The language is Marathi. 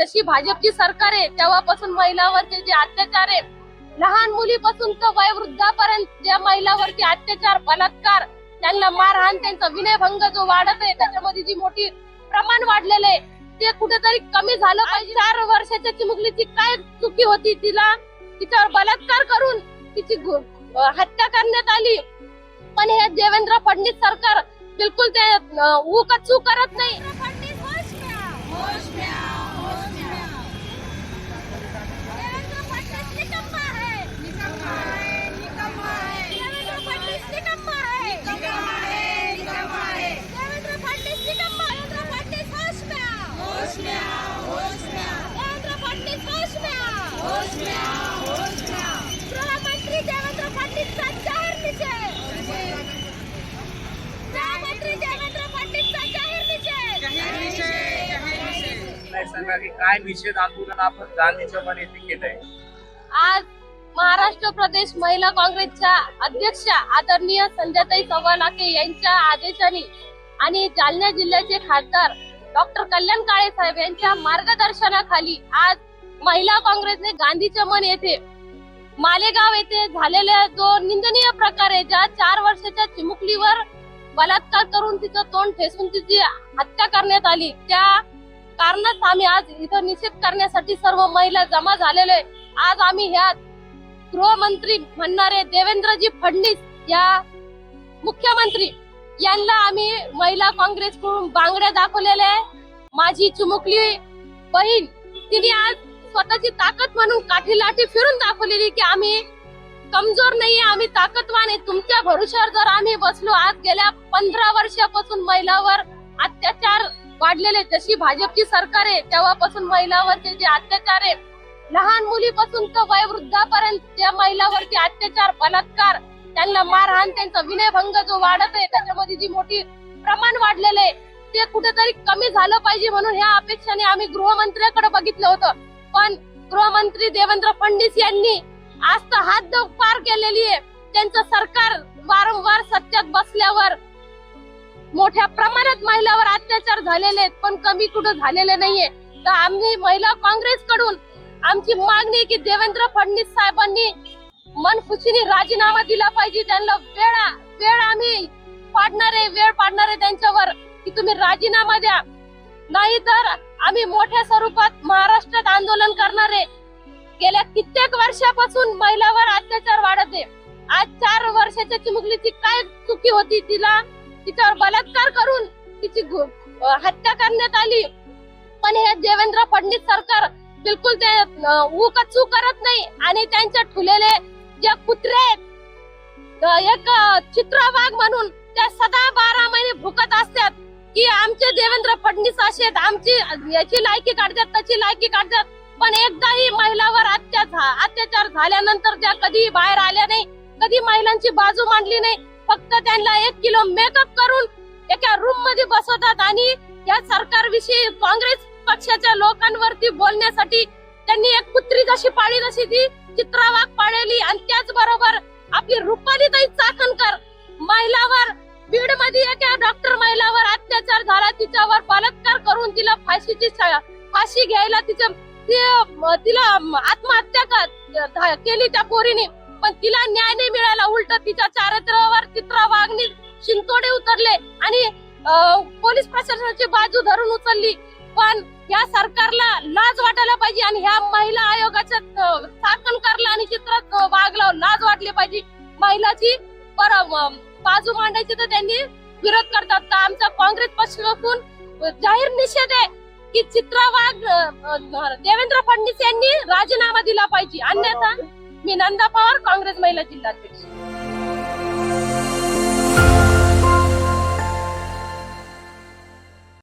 जशी भाजपची सरकार आहे तेव्हापासून महिलांवरचे जे अत्याचार आहे लहान मुलीपासून तर वयोवृद्धापर्यंत ज्या महिलांवरती अत्याचार बलात्कार त्यांना मारहाण त्यांचा विनयभंग जो वाढत आहे त्याच्यामध्ये जी मोठी प्रमाण वाढलेलं आहे ते कुठेतरी कमी झालं पाहिजे. चार वर्षाच्या चिमुकलीची काय चुकी होती तिला? तिच्यावर बलात्कार करून तिची हत्या करण्यात आली. पण हे देवेंद्र फडणवीस सरकार बिलकुल ते अं, उकचू करत नाही देवेंद्र फडणवीस निकम्मा है निकम्मा है निकम्मा है देवेंद्र फडणवीस निकम्मा है निकम्मा है निकम्मा है देवेंद्र फडणवीस निकम्मा देवेंद्र फडणवीस होश में आओ होश में आओ होश में आओ देवेंद्र फडणवीस होश में आओ होश में आओ होश में आओ गृहमंत्री देवेंद्र फडणवीसचा जाहीर निषेध गृहमंत्री देवेंद्र फडणवीसचा जाहीर निषेध काय सांगा की काय निषेध आंदोलन आपण गांधी चौकात येथे केलंय? आज महाराष्ट्र प्रदेश महिला काँग्रेसच्या अध्यक्षा आदरणीय संध्याताई चव्हाणाके यांच्या आदेशाने आणि जालना जिल्ह्याचे खासदार डॉक्टर कल्याण काळे साहेब यांच्या मार्गदर्शनाखाली आज महिला काँग्रेसने गांधी चमन येथे मालेगाव येथे झालेल्या जो निंदनीय प्रकार आहे ज्या चार वर्षाच्या चिमुकलीवर बलात्कार करून तिचं तोंड ठेसून तिची हत्या करण्यात आली त्या कारणच आम्ही आज इथं निषेध करण्यासाठी सर्व महिला जमा झालेलो आहे. आज आम्ही ह्या गृहमंत्री म्हणणारे देवेंद्रजी फडणवीस या मुख्यमंत्री यांना आम्ही महिला काँग्रेसकडून बांगड्या दाखवलेल्या आहे. माझी चुमुकली बहीण तिने आज स्वतःची ताकद म्हणून काठी लाठी फिरून दाखवलेली की आम्ही कमजोर नाहीये आम्ही ताकदवान आहे. तुमच्या भरोश्यावर जर आम्ही बसलो आज गेल्या पंधरा वर्षापासून महिलावर अत्याचार वाढलेले. जशी भाजपची सरकार आहे तेव्हापासून महिलावरचे जे अत्याचार आहे लहान मुलीपासून तर वयोवृद्धापर्यंत त्या महिलावरती अत्याचार बलात्कार त्यांना मारहाण त्यांचा विनयभंग जो वाढत आहे त्याच्यामध्ये जी मोठी प्रमाण वाढलेलं आहे ते कुठेतरी कमी झालं पाहिजे म्हणून ह्या अपेक्षाने आम्ही गृहमंत्र्याकडे बघितलं होतं. पण गृहमंत्री देवेंद्र फडणवीस यांनी आज तर हात पार केलेली आहे. त्यांचं सरकार वारंवार सत्यात बसल्यावर मोठ्या प्रमाणात महिलावर अत्याचार झालेले आहेत पण कमी कुठं झालेले नाहीये. तर आम्ही महिला काँग्रेस कडून आमची मागणी की देवेंद्र फडणवीस साहेबांनी मनखुशीने राजीनामा दिला पाहिजे. त्यांना वेळ वेळ आम्ही पाडणार आहे वेळ पाडणार आहे त्यांच्यावर की तुम्ही राजीनामा द्या. नाही तर आम्ही मोठ्या स्वरूपात महाराष्ट्रात आंदोलन करणार आहे. गेल्या कित्येक वर्षापासून महिलावर अत्याचार वाढत आहे. आज चार वर्षाच्या चिमुकलीची काय चुकी होती तिला तिच्यावर बलात्कार करून तिची हत्या करण्यात आली. पण हे देवेंद्र फडणवीस सरकार बिलकुल ते उकचू करत नाही. आणि त्यांच्या ठुलेले जे कुत्रे एक चित्रवाघ वाघ म्हणून त्या सदा बारा महिने भुकत असतात की आमचे देवेंद्र फडणवीस असे आहेत. आमची याची लायकी काढतात त्याची लायकी काढतात. पण एकदाही महिलावर अत्याचार अत्याचार झाल्यानंतर त्या कधी बाहेर आल्या नाही. कधी महिलांची बाजू मांडली नाही. फक्त त्यांना एक किलो मेकअप करून एका रूममध्ये बसवतात आणि या सरकारविषयी काँग्रेस पक्षाच्या लोकांवरती बोलण्यासाठी त्यांनी एक कुत्री जशी पाळी तशी ती चित्रावाग पाळली आणि त्याचबरोबर आपली रुपाली ताई चाकणकर महिलावर बीडमध्ये एका डॉक्टर महिलावर अत्याचार झाला. तिच्यावर बलात्कार करून तिला फाशीची स- फाशी घ्यायला तिच्या तिला आत्महत्या धा- केली त्या पोरीने. पण तिला न्याय नाही मिळाला. उलट तिच्या चारित्र्यावर चित्र वागणी शिंतोडे उतरले आणि पोलीस प्रशासनाची बाजू धरून उचलली. पण या सरकारला लाज वाटायला पाहिजे आणि ह्या महिला आयोगाच्या अं, आणि चित्रात वागला लाज वाटली पाहिजे. महिलाची पर बाजू मांडायची तर त्यांनी विरोध करतात. तर आमचा काँग्रेस पक्षातून जाहीर निषेध आहे की चित्रा वाघ देवेंद्र फडणवीस यांनी राजीनामा दिला पाहिजे. अन्यथा मी नंदा पवार काँग्रेस महिला जिल्हाध्यक्ष.